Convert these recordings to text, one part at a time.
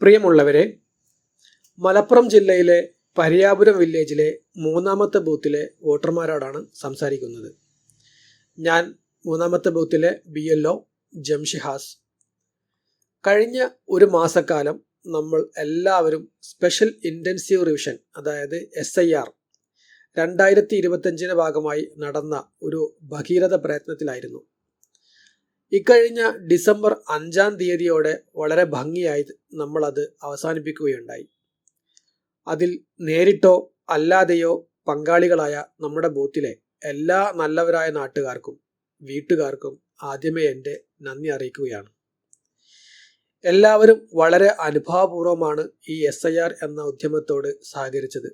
പ്രിയമുള്ളവരെ മലപ്പുറം ജില്ലയിലെ പരിയാപുരം വില്ലേജിലെ മൂന്നാമത്തെ ബൂത്തിലെ വോട്ടർമാരോടാണ് സംസാരിക്കുന്നത്. ഞാൻ മൂന്നാമത്തെ ബൂത്തിലെ ബി എൽ ഒ ജംഷിഹാസ്. കഴിഞ്ഞ ഒരു മാസക്കാലം നമ്മൾ എല്ലാവരും സ്പെഷ്യൽ ഇന്റൻസീവ് റിവിഷൻ അതായത് എസ് ഐ ആർ രണ്ടായിരത്തി ഇരുപത്തഞ്ചിന് ഭാഗമായി നടന്ന ഒരു ഭഗീരഥ പ്രയത്നത്തിലായിരുന്നു. ഇക്കഴിഞ്ഞ ഡിസംബർ അഞ്ചാം തീയതിയോടെ വളരെ ഭംഗിയായി നമ്മൾ അത് അവസാനിപ്പിക്കുകയുണ്ടായി. അതിൽ നേരിട്ടോ അല്ലാതെയോ പങ്കാളികളായ നമ്മുടെ ബൂത്തിലെ എല്ലാ നല്ലവരായ നാട്ടുകാർക്കും വീട്ടുകാർക്കും ആദ്യമേ എന്റെ നന്ദി അറിയിക്കുകയാണ്. എല്ലാവരും വളരെ അനുഭാവപൂർവമാണ് ഈ എസ് ഐ ആർ എന്ന ഉദ്യമത്തോട് സഹകരിച്ചത്.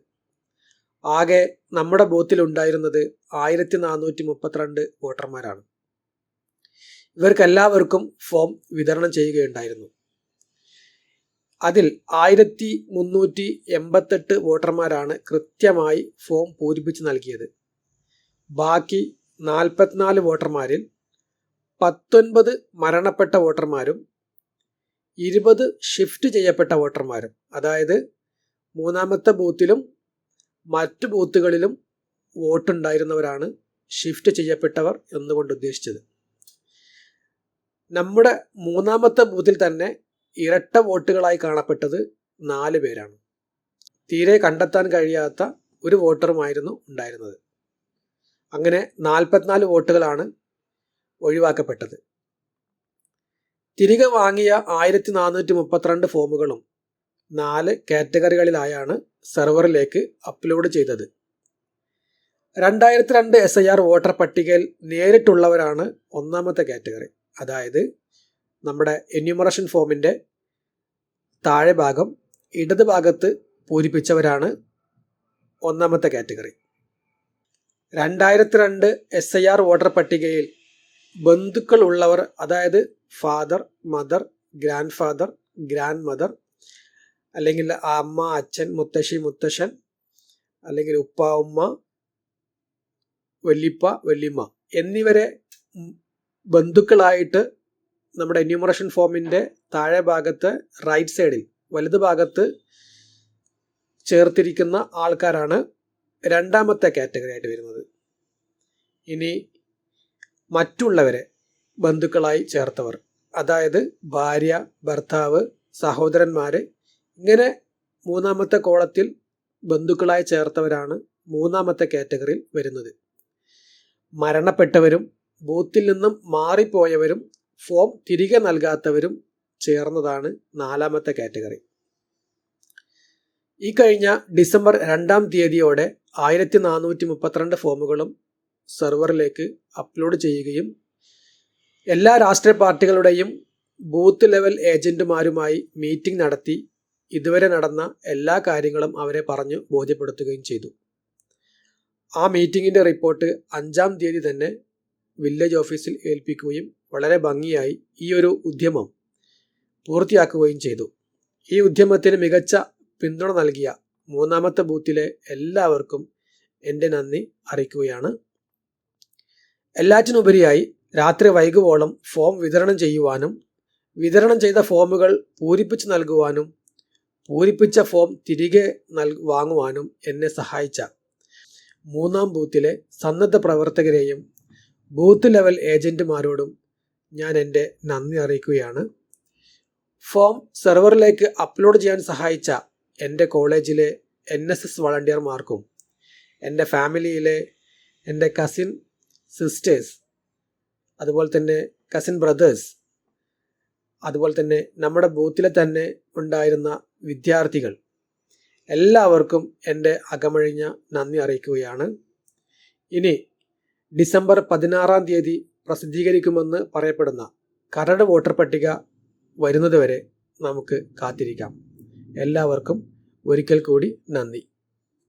ആകെ നമ്മുടെ ബൂത്തിലുണ്ടായിരുന്നത് ആയിരത്തി നാനൂറ്റി മുപ്പത്തിരണ്ട് വോട്ടർമാരാണ്. ഇവർക്കെല്ലാവർക്കും ഫോം വിതരണം ചെയ്യുകയുണ്ടായിരുന്നു. അതിൽ ആയിരത്തി മുന്നൂറ്റി എൺപത്തെട്ട് വോട്ടർമാരാണ് കൃത്യമായി ഫോം പൂരിപ്പിച്ച് നൽകിയത്. ബാക്കി നാൽപ്പത്തിനാല് വോട്ടർമാരിൽ പത്തൊൻപത് മരണപ്പെട്ട വോട്ടർമാരും ഇരുപത് ഷിഫ്റ്റ് ചെയ്യപ്പെട്ട വോട്ടർമാരും. അതായത് മൂന്നാമത്തെ ബൂത്തിലും മറ്റു ബൂത്തുകളിലും വോട്ടുണ്ടായിരുന്നവരാണ് ഷിഫ്റ്റ് ചെയ്യപ്പെട്ടവർ എന്നുകൊണ്ട് ഉദ്ദേശിച്ചത്. നമ്മുടെ മൂന്നാമത്തെ ബൂത്തിൽ തന്നെ ഇരട്ട വോട്ടുകളായി കാണപ്പെട്ടത് നാല് പേരാണ്. തീരെ കണ്ടെത്താൻ കഴിയാത്ത ഒരു വോട്ടറുമായിരുന്നു ഉണ്ടായിരുന്നത്. അങ്ങനെ നാൽപ്പത്തിനാല് വോട്ടുകളാണ് ഒഴിവാക്കപ്പെട്ടത്. തിരികെ വാങ്ങിയ ആയിരത്തി നാനൂറ്റി മുപ്പത്തിരണ്ട് ഫോമുകളും നാല് കാറ്റഗറികളിലായാണ് സെർവറിലേക്ക് അപ്ലോഡ് ചെയ്തത്. രണ്ടായിരത്തി രണ്ട് എസ് ഐ ആർ വോട്ടർ പട്ടികയിൽ നേരിട്ടുള്ളവരാണ് ഒന്നാമത്തെ കാറ്റഗറി. അതായത് നമ്മുടെ എന്യൂമറേഷൻ ഫോമിന്റെ താഴെ ഭാഗം ഇടത് ഭാഗത്ത് പൂരിപ്പിച്ചവരാണ് ഒന്നാമത്തെ കാറ്റഗറി. രണ്ടായിരത്തി രണ്ട് എസ് ഐ ആർ വോട്ടർ പട്ടികയിൽ ബന്ധുക്കൾ ഉള്ളവർ അതായത് father mother grandfather grandmother അല്ലെങ്കിൽ അമ്മ അച്ഛൻ മുത്തശ്ശി മുത്തശ്ശൻ അല്ലെങ്കിൽ ഉപ്പ ഉമ്മ വല്ലിപ്പ വല്ലിമ്മ എന്നിവരെ ബന്ധുക്കളായിട്ട് നമ്മുടെ എന്യൂമറേഷൻ ഫോമിന്റെ താഴെ ഭാഗത്ത് റൈറ്റ് സൈഡിൽ വലത് ഭാഗത്ത് ചേർത്തിരിക്കുന്ന ആൾക്കാരാണ് രണ്ടാമത്തെ കാറ്റഗറി ആയിട്ട് വരുന്നത്. ഇനി മറ്റുള്ളവരെ ബന്ധുക്കളായി ചേർത്തവർ അതായത് ഭാര്യ ഭർത്താവ് സഹോദരന്മാർ ഇങ്ങനെ മൂന്നാമത്തെ കോളത്തിൽ ബന്ധുക്കളായി ചേർത്തവരാണ് മൂന്നാമത്തെ കാറ്റഗറിയിൽ വരുന്നത്. മരണപ്പെട്ടവരും ബൂത്തിൽ നിന്നും മാറിപ്പോയവരും ഫോം തിരികെ നൽകാത്തവരും ചേർന്നതാണ് നാലാമത്തെ കാറ്റഗറി. ഈ കഴിഞ്ഞ ഡിസംബർ രണ്ടാം തീയതിയോടെ ആയിരത്തി നാനൂറ്റി മുപ്പത്തിരണ്ട് ഫോമുകളും സെർവറിലേക്ക് അപ്ലോഡ് ചെയ്യുകയും എല്ലാ രാഷ്ട്രീയ പാർട്ടികളുടെയും ബൂത്ത് ലെവൽ ഏജന്റുമാരുമായി മീറ്റിംഗ് നടത്തി ഇതുവരെ നടന്ന എല്ലാ കാര്യങ്ങളും അവരെ പറഞ്ഞു ബോധ്യപ്പെടുത്തുകയും ചെയ്തു. ആ മീറ്റിങ്ങിന്റെ റിപ്പോർട്ട് അഞ്ചാം തീയതി തന്നെ വില്ലേജ് ഓഫീസിൽ ഏൽപ്പിക്കുകയും വളരെ ഭംഗിയായി ഈ ഒരു ഉദ്യമം പൂർത്തിയാക്കുകയും ചെയ്തു. ഈ ഉദ്യമത്തിന് മികച്ച പിന്തുണ നൽകിയ മൂന്നാമത്തെ ബൂത്തിലെ എല്ലാവർക്കും എന്റെ നന്ദി അറിയിക്കുകയാണ്. എല്ലാറ്റിനുപരിയായി രാത്രി വൈകുവോളം ഫോം വിതരണം ചെയ്യുവാനും വിതരണം ചെയ്ത ഫോമുകൾ പൂരിപ്പിച്ച് നൽകുവാനും പൂരിപ്പിച്ച ഫോം തിരികെ നൽ വാങ്ങുവാനും എന്നെ സഹായിച്ച മൂന്നാം ബൂത്തിലെ സന്നദ്ധ പ്രവർത്തകരെയും ബൂത്ത് ലെവൽ ഏജന്റുമാരോടും ഞാൻ എന്റെ നന്ദി അറിയിക്കുകയാണ്. ഫോം സെർവറിലേക്ക് അപ്ലോഡ് ചെയ്യാൻ സഹായിച്ച എന്റെ കോളേജിലെ എൻ എസ് എസ് വളണ്ടിയർമാർക്കും എന്റെ ഫാമിലിയിലെ എന്റെ കസിൻ സിസ്റ്റേഴ്സ് അതുപോലെ തന്നെ കസിൻ ബ്രദേഴ്സ് അതുപോലെ തന്നെ നമ്മുടെ ബൂത്തിലെ തന്നെ ഉണ്ടായിരുന്ന വിദ്യാർത്ഥികൾ എല്ലാവർക്കും എന്റെ അകമഴിഞ്ഞ നന്ദി അറിയിക്കുകയാണ്. ഇനി ഡിസംബർ പതിനാറാം തീയതി പ്രസിദ്ധീകരിക്കുമെന്ന് പറയപ്പെടുന്ന കരട് വോട്ടർ പട്ടിക വരുന്നതുവരെ നമുക്ക് കാത്തിരിക്കാം. എല്ലാവർക്കും ഒരിക്കൽ കൂടി നന്ദി.